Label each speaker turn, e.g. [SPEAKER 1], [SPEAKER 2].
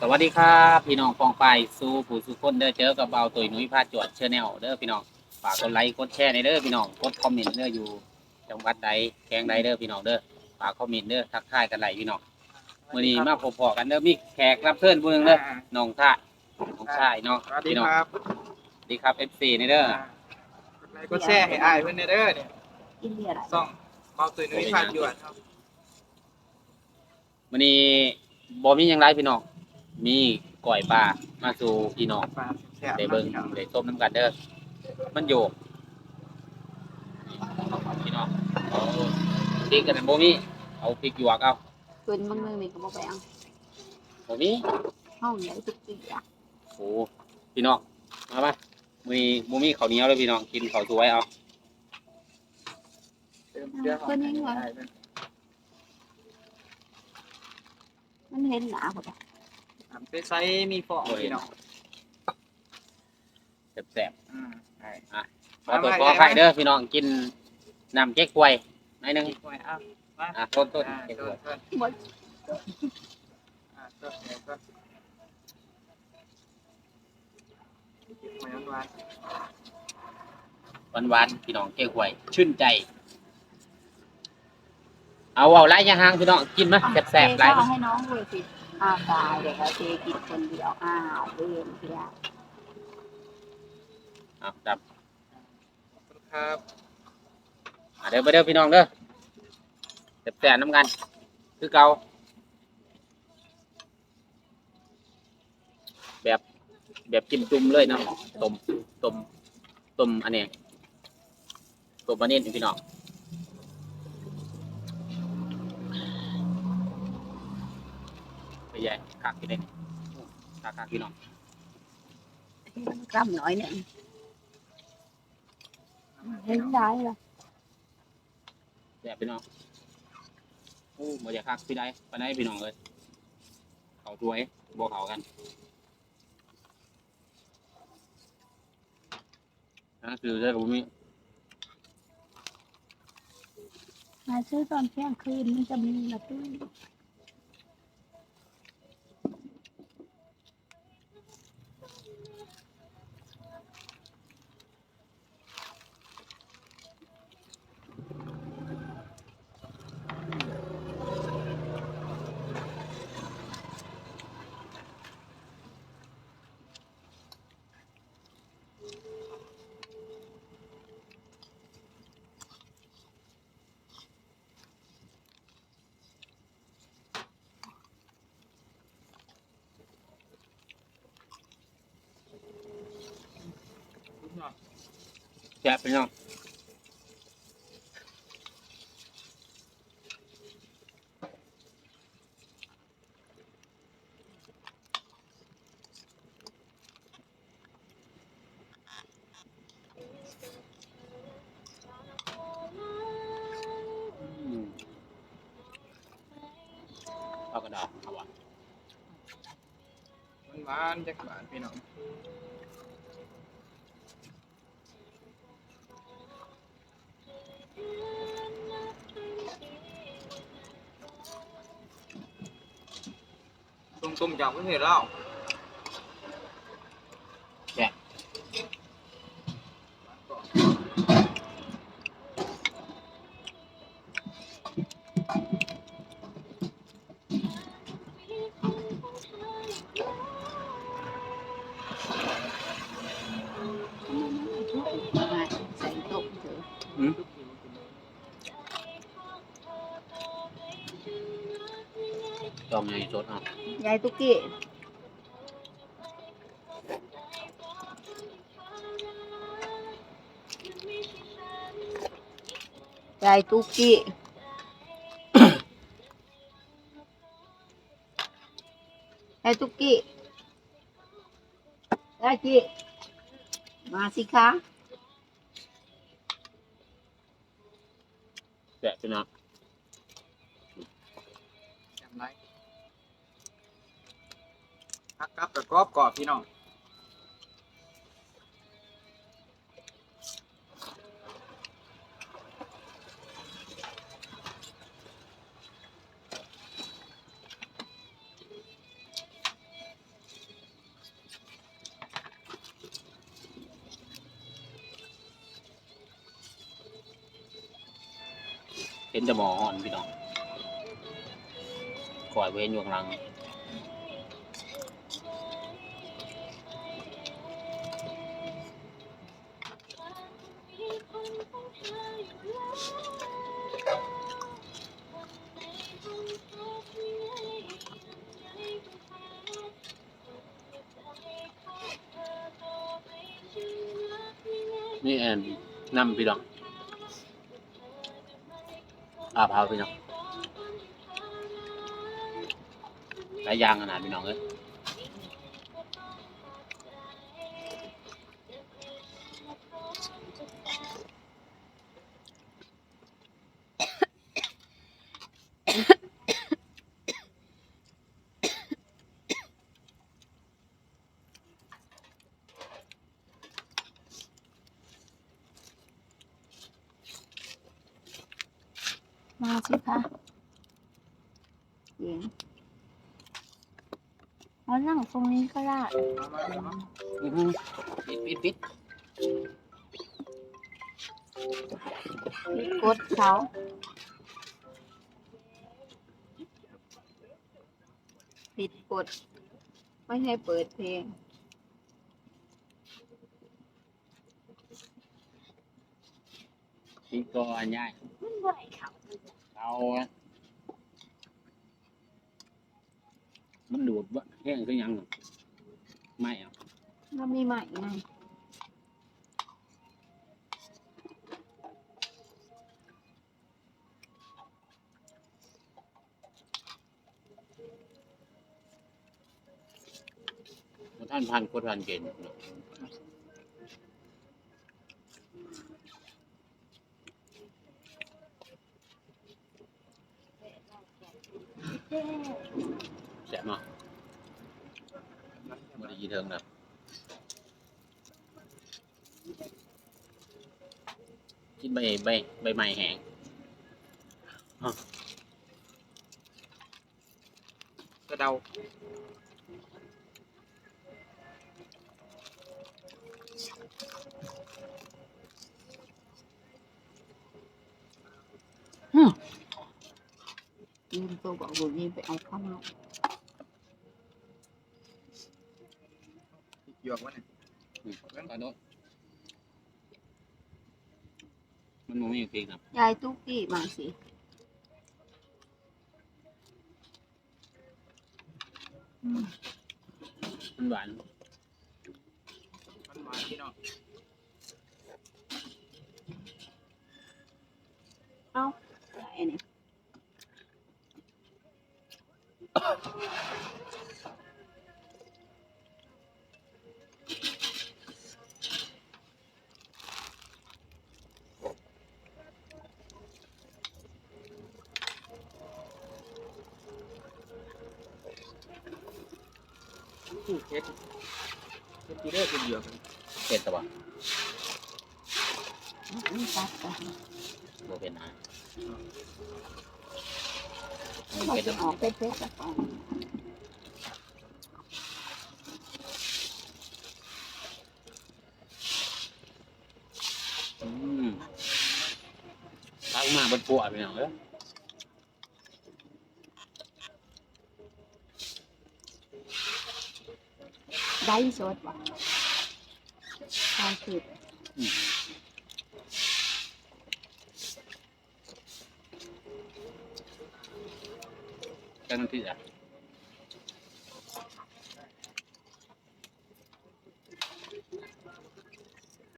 [SPEAKER 1] สวัสดีครับพี่น้องฟองไปสู่ผู้สุคนเด้อเจอกับเบาตุยหนุ่ยพาจวดเชอแนลเด้อพี่น้องฝากกดไลค์กดแชร์ในเด้อพี่น้องกดคอมเมนต์เด้ออยู่จังหวัดใดแกงใดเด้อพี่น้องเด้อฝากคอมเมนต์เด้อทักทายกันไหลพี่น้องมื้อนี้มาพบๆกันเด้อมีแขกรับเชิญผู้หนึงเด้อน้องท่าน้องชายเนาะ
[SPEAKER 2] สวัสดี
[SPEAKER 1] พี่น้อง
[SPEAKER 2] ครับ
[SPEAKER 1] สวัสดีครับ FC ในเด้อ
[SPEAKER 2] กดแชร์ให้อ้ายเพื่อนในเด้อเนี่ย
[SPEAKER 3] กินเบียร์อะไร
[SPEAKER 2] ซ่องเมาตุยนุ้ยพานหยวนครับ
[SPEAKER 1] มื้อนี้บ่มีหยังไรพี่น้อง มีก้อยปลามาสู่พี่น้อง
[SPEAKER 2] ปลาแซ่บ
[SPEAKER 1] ได้เบิ่งได้ต้มน้ำกันเด้อมันโยกพี่น้องเอาพริกกันบ่มีเอาพริกหยวกเอา
[SPEAKER 3] ตัวนี้มันมือนี่ก็บอกไปเอา
[SPEAKER 1] บ่มี
[SPEAKER 3] ห้องใหญ่ทุกปีอะ
[SPEAKER 1] โอ้พี่น้องมาป่ะมื้อนี้บ่มีข้าวเหนียวเลยพี่น้องกินข้าวสวยเอา
[SPEAKER 2] เติมเกลือหอมให้อ้ายเพิ่น
[SPEAKER 3] มันเห็นหนาหมด อะ
[SPEAKER 2] ทำไปใส่มีฟองพี่น้อง
[SPEAKER 1] แซ่บ
[SPEAKER 2] อืมใช่
[SPEAKER 1] ๆขอตัวขอไข่เด้อพี่น้องกินน้ำเก๊กฮวยหน่อยหนึง
[SPEAKER 2] อีกหน่อยอะมา
[SPEAKER 1] อะต้นต้น
[SPEAKER 2] อ่า
[SPEAKER 1] เก๊กฮ
[SPEAKER 2] ต้
[SPEAKER 1] วนย
[SPEAKER 2] ต้น
[SPEAKER 3] หมด
[SPEAKER 2] อ่าต้นเดี๋ยวต้นเก็บไว้หวาน
[SPEAKER 1] หวานๆพี่น้องเก๊กฮวยชื่นใจ เอาเอาไรยางหางพี่น้องกินไหมแซ่บๆไร
[SPEAKER 3] เทข้าวให้น้องเลยสิ อ้าวตายเดี๋ยวเขาเทกินคนเดียวอ้าวเวียนเพีย
[SPEAKER 1] เอาจับ
[SPEAKER 2] ๆขอบคุณครับ
[SPEAKER 1] อะเด้อไปเด้อพี่น้องเด้อแซ่บๆน้ำกัน คือเก่าแบบแบบจิ้มจุ่มเลยเนาะต้มต้มต้มอันนี้ต้มอันนี้นี่พี่น้องไป ใหญ่คักพี่เด้คักคักพี่น้อง
[SPEAKER 3] กล้ำหน่อยหนึ่งเห็นได้ละ
[SPEAKER 1] แซ่บพี่น้องโอ้บ่อยากคักพี่ได้ปานใดพี่น้องเอ้ยเขาถ้วยบ่เขากันนั่นคือเรื่องของมี
[SPEAKER 3] มาซื้อตอนเที่ยงคืนมันจะมีละตู้
[SPEAKER 1] ซ่บพี่น้องอืมเอากระดาษเอาวะ
[SPEAKER 2] มันหวานจักหวานพี่น้อง ต้มๆจา
[SPEAKER 1] จอมใหญ่สดเอา
[SPEAKER 3] ยายตุ๊กกี้ยายตุ๊กกี้ ยายตุ๊กกี้ยายกี้มาสิคะ
[SPEAKER 1] แซ่บพี่น้อง
[SPEAKER 2] จำไร พักกับกระกรอบกรอบพี่น้อง
[SPEAKER 1] เป็นจะหมอหอนพี่น้องคอยเว้นอยู่ข้างหลัง นี่แอนนำพี่น้องอาพาวพี่น้องหลายอย่างขนาดพี่น้องเลย
[SPEAKER 3] มาสิคะหญิงเอานั่งตรงนี้ก็ได้
[SPEAKER 2] มามามา
[SPEAKER 1] อื้อหือปิดปิดปิด
[SPEAKER 3] กดเขาปิดกด ไม่ให้เปิดเพลง
[SPEAKER 1] ปิดก่อนย่าย
[SPEAKER 3] มันไหวเขา
[SPEAKER 1] เอาอะมันดูดวะแห้งก็ยังไม่เอา
[SPEAKER 3] เรามีใหม่ไง
[SPEAKER 1] ท่านพันคนพันเกณฑ์แสบมากบริยีเทิงนะ กินใบใบใบไม้แห้ง
[SPEAKER 2] กระเดา
[SPEAKER 3] ยืมตัวบอกบุญนี่ไปเอาข้าว มา
[SPEAKER 2] หยวกวะเนี่ย
[SPEAKER 1] อืมขอโทษมันมองไม่อยู่พริกนะ
[SPEAKER 3] ยายตุ๊กกี้มาสิ
[SPEAKER 1] มันหวาน
[SPEAKER 2] มันหวานพี่น้อง
[SPEAKER 3] เอายายนี่
[SPEAKER 2] อู้เฮ็ดเฮ็ดที่ได้เป็นเหยือกัน
[SPEAKER 1] เผ็ดต่ว่า
[SPEAKER 3] นี่ตัดกัน
[SPEAKER 1] โบเป็นนะ
[SPEAKER 3] เราจะออกเผ็ดๆจากออก
[SPEAKER 1] อืมตักมาบนปวดไปหน่อยเอ้ย
[SPEAKER 3] ได้สดว่ะตายคือ
[SPEAKER 1] จังที่อะ